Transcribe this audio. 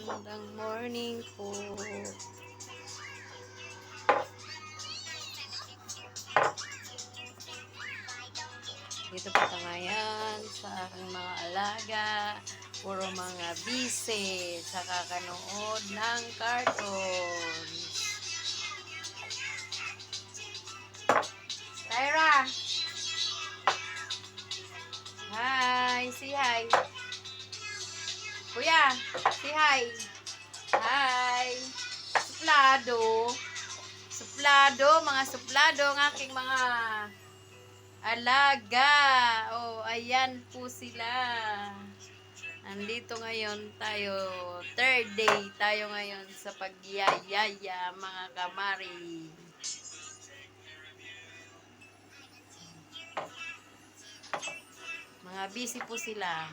Magandang morning po. Dito po tayo ngayon sa aking mga alaga. Puro mga busy sa kakanood ng cartoon. Tyra! Hi! Say hi! Kuya! Say hi! Hi! Suplado! Suplado! Mga suplado ang aking mga alaga. Oh, ayan po sila. Nandito ngayon tayo, third day tayo ngayon sa pagyayaya mga kamari. Mga busy po sila.